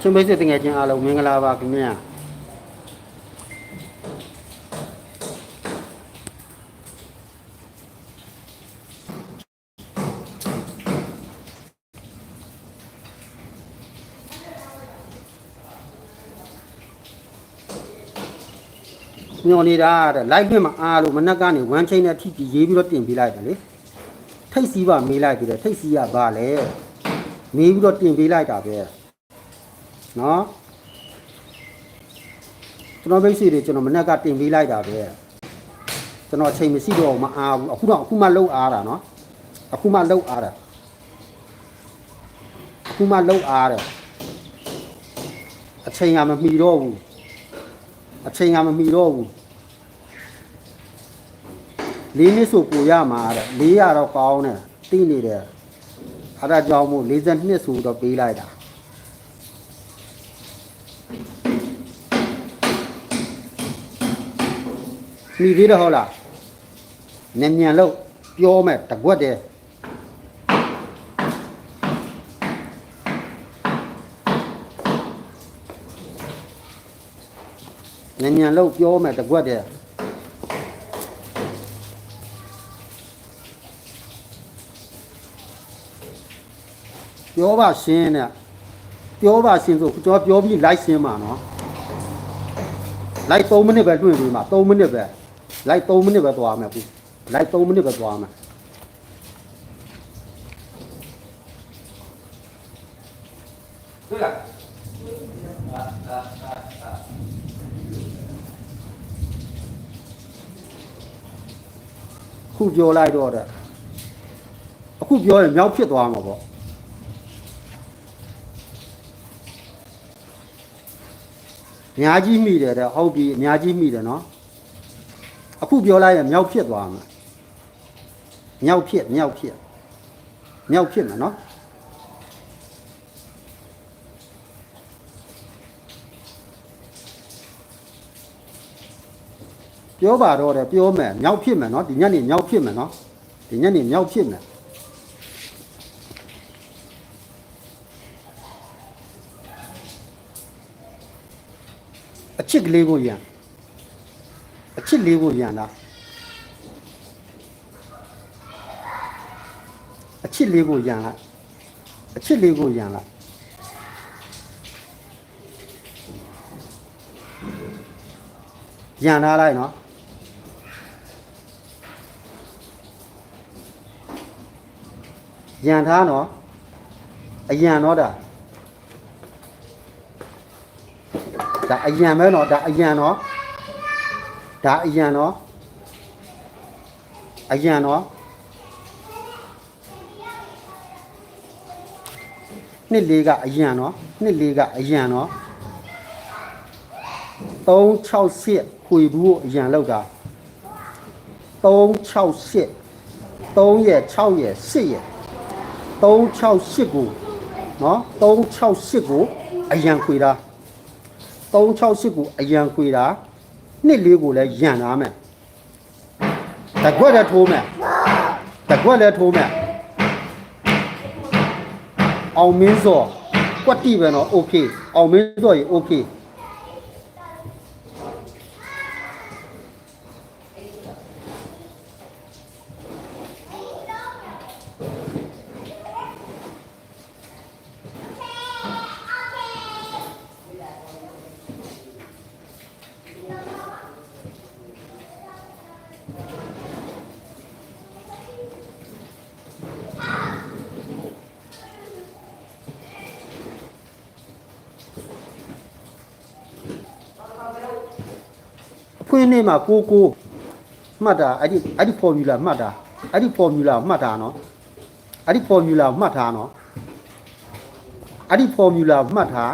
ချင်းမိတ်ဆွေတငယ်ချင်းအားလုံးမင်္ဂလာပါခင်ဗျာညော်နေတာတဲ့ live ဖြစ်မှာအားလို့မနက်ကနေဝမ်းချင်းနဲ့ထိကြည့်ရေးပြီးတော့တင်ပေးလိုက်တယ်လေထိတ်စီးပါမေးလိုက်ပြီးတော့ထိတ်စီးရပါလေမေးပြီးတော့တင်ပေးလိုက်တာပဲ နော်ကျွန်တော်မိတ်ဆွေတွေကျွန်တော်မနက်ကတင်ပေးလိုက်တာပဲကျွန်တော်အချိန်မရှိတော့မအားဘူးအခုတော့အခုမှလှုပ်အားတာနော်အခုမှလှုပ်အားတာအခုမှလှုပ်အားတယ်အချိန်ကမမီတော့ဘူးအချိန်ကမမီတော့ဘူးလေးနှစ်ဆိုကိုရမှာတဲ့လေးရတော့ကောင်းတယ်သိနေတယ်အဲ့ဒါကြောင့်မို့42ဆိုတော့ပေးလိုက်တာ မိသေးတယ်ဟုတ်လားနည်းမြန်လို့ပြောမယ်တကွက်တယ်နည်းမြန်လို့ပြောမယ်တကွက်တယ်ပြောပါရှင်းတဲ့ပြောပါရှင်းဆိုကျွန်တော်ပြောပြီးလိုက်ရှင်းပါနော်လိုက်3မိနစ်ပဲတွေ့ပြီမှာ3မိနစ်ပဲ လိုက်3မိနစ်ပဲသွားမယ်ခုလိုက်3မိနစ်ပဲသွားမယ်对了，ခုပြောလိုက်တော့တဲ့အခုပြောရင်မြောက်ဖြစ်သွားမှာပေါ့အများကြီးမိတယ်တဲ့ဟုတ်ပြီအများကြီးမိတယ်နော် အခုပြောလိုက်ရင်မြောက်ဖြစ်သွားမှာမြောက်ဖြစ်မြောက်ဖြစ်မြောက်ဖြစ်မှာနော်ပြောပါတော့တယ်ပြောမယ်မြောက်ဖြစ်မယ်နော်ဒီညနေမြောက်ဖြစ်မယ်နော်ဒီညနေမြောက်ဖြစ်မယ်အချစ်ကလေးကိုရံအချ စ်လေးကိုရံလားအချစ်လေးကိုရံလားအချစ်လေးကိုရံလားရံထားလိုက်နော်ရံထားနော်အရံတော့ဒါဒါအရံပဲနော်ဒါအရံနော် ဒါအရံနော်အရံနော်နှစ်လေးကအရံနော်နှစ်လေးကအရံနော်368ခွေဘူးကိုအရံလောက်တာ368 3ရဲ့6ရဲ့8ရဲ့368ကိုနော်368ကိုအရန်ခွေတာ368ကိုအရန်ခွေတာ နှစ်လေးကိုလည်းရန်ထားမယ်တကွက်လည်းထိုးမယ်တကွက်လည်းထိုးမယ်အောင်မင်းစောကွက်တိပဲနော်โอเคအောင်မင်းစောရေโอเค င့်နေမှာကိုကိုမှတ်တာအဲ့ဒီအဲ့ဒီ formula မှတ်တာအဲ့ဒီ formula မှတ်တာနော်အဲ့ဒီ formula မှတ်တာနော်အဲ့ဒီ formula မှတ်တာ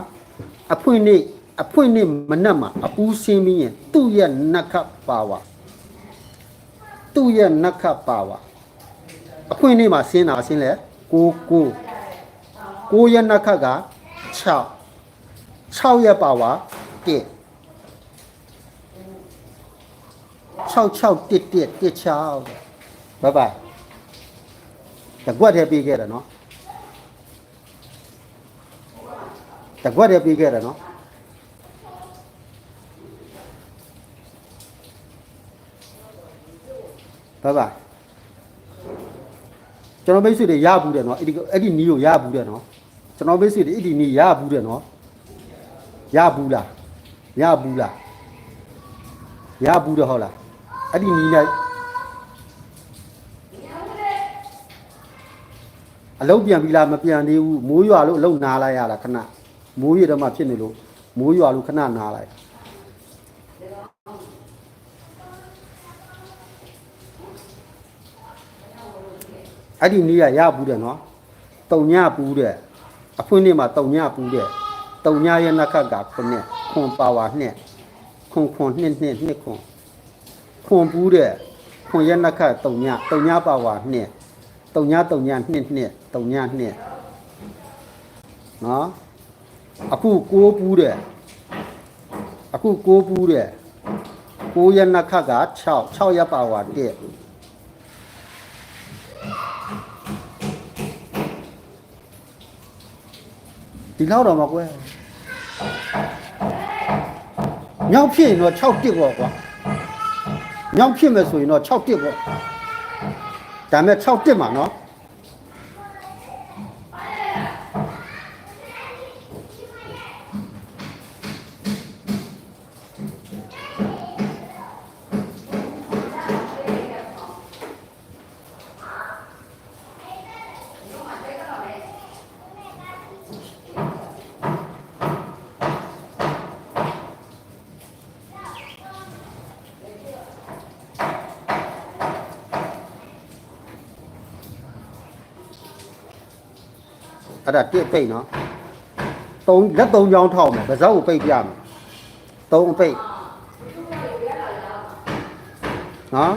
အဖွင့်နေအဖွင့်နေမနှက်မှာအပူးစင်းပြီးရင်သူ့ရဲ့နက္ခပါဝါသူ့ရဲ့နက္ခပါဝါအဖွင့်နေမှာစင်းတာစင်းလဲကိုကိုကိုရဲ့နက္ခက6 6ရဲ့ပါဝါ1 66တစ်တစ်တစ်6ဘိုင်ဘိုင်တကွက်ထဲပေးခဲ့တယ်နော်တကွက်တည်းပေးခဲ့တယ်နော်ဘာဘာကျွန်တော်မိတ်ဆွေတွေရဘူးတယ်နော်အဲ့ဒီအဲ့ဒီနီးကိုရဘူးတယ်နော်ကျွန်တော်မိတ်ဆွေတွေအဲ့ဒီနီးရဘူးတယ်နော်ရဘူးလားရဘူးလားရဘူးတယ်ဟုတ်လား အဲ့ဒီနီးနဲ့အလုံးပြန်ပြီလားမပြန်သေးဘူးမိုးရွာလို့အလုံးနားလိုက်ရတာခဏမိုးရွာတော့မှဖြစ်နေလို့မိုးရွာလို့ခဏနားလိုက်အဲ့ဒီနီးကရဘူးတယ်နော်တုံညပူးတဲ့အဖွင့်နေမှာတုံညပူးတဲ့တုံညရဲ့နှက်ခတ်ကခုနှစ်ခွန်ပါဝါနှစ်ခွန်ခွန်နှစ်နှစ်နှစ်ခွန် ခွန်ပူးတဲ့ခွန်ရဲ့နှက်ခတ်တုံညတုံညပါဝါနှစ်တုံညတုံညနှစ်နှစ်တုံညနှစ်နော်အခုကိုးပူးတဲ့အခုကိုးပူးတဲ့ကိုးရဲ့နှက်ခတ်က6 6ရက်ပါဝါတဲ့ဒီလောက်တော့မကွဲညောင်ဖြစ်ရင်တော့6တစ်ပေါ့ကွာ ညောင်ဖြစ်မယ်ဆိုရင်တော့6တစ်ပေါ့ဒါမဲ့6တစ်မှာနော် အဲ့ဒါတစ်ပိတ်နော်သုံးလက်သုံးချောင်းထောက်မယ်ဗဇက်ကိုပိတ်ပြမယ်သုံးအပိတ်နော်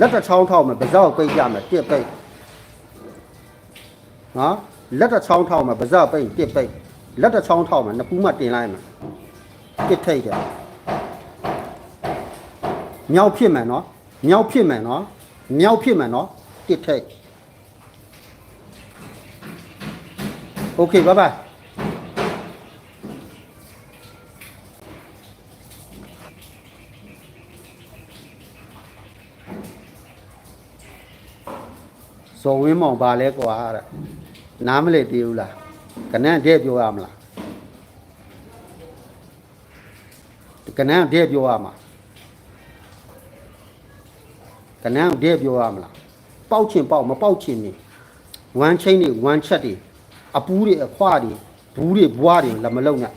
လက်တစ်ချောင်းထောက်မယ်ဗဇက်ကိုပိတ်ပြမယ်တစ်ပိတ်နော်လက်တစ်ချောင်းထောက်မယ်ဗဇက်ပိတ်တစ်ပိတ်လက်တစ်ချောင်းထောက်မယ်နှစ်ပူးမှတင်လိုက်မယ်တစ်ထိတ်တယ်မြောက်ဖြစ်မယ်နော်မြောက်ဖြစ်မယ်နော်မြောက်ဖြစ်မယ်နော်တစ်ထိတ် Okay, bye bye. ဇော်ဝင်းမောင်ပါလဲကွာတဲ့နားမလဲတည်ဘူးလားကနန်းတဲ့ပြောရမလားကနန်းတဲ့ပြောရမှာကနန်းတဲ့ပြောရမလားပေါက်ချင်ပေါက်မပေါက်ချင်နေဝမ်းချင်းတွေဝမ်းချက်တွေ အပူးတွေအခွားတွေဘူးတွေဘွားတွေလည်းမလုံနဲ့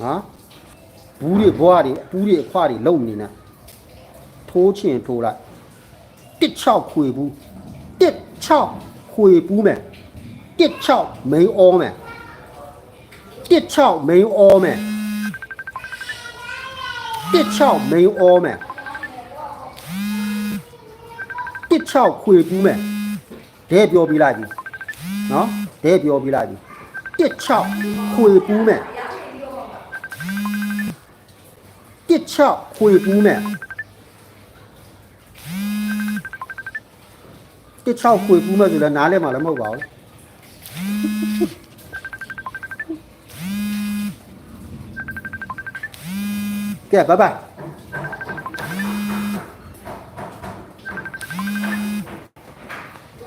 ဟာဘူးတွေဘွားတွေအပူးတွေအခွားတွေလုံနေနဲ့ထိုးချင်ထိုးလိုက်တစ်ချောက်ခွေဘူးတစ်ချောက်ခွေဘူးမယ်တစ်ချောက်မိန်အောမယ်တစ်ချောက်မိန်အောမယ်တစ်ချောက်မိန်အောမယ်တစ်ချောက်ခွေဘူးမယ်ဒဲပြောပြလိုက်ပြီ နော်ဒဲပြောပြလိုက်ပြီတစ်6ခွေပူးမယ်တစ်6ခွေပူးမယ်တစ်6ခွေပူးမယ်ဆိုလည်းနားလဲမှာလည်းမဟုတ်ပါဘူးကဲဘိုင်ဘိုင်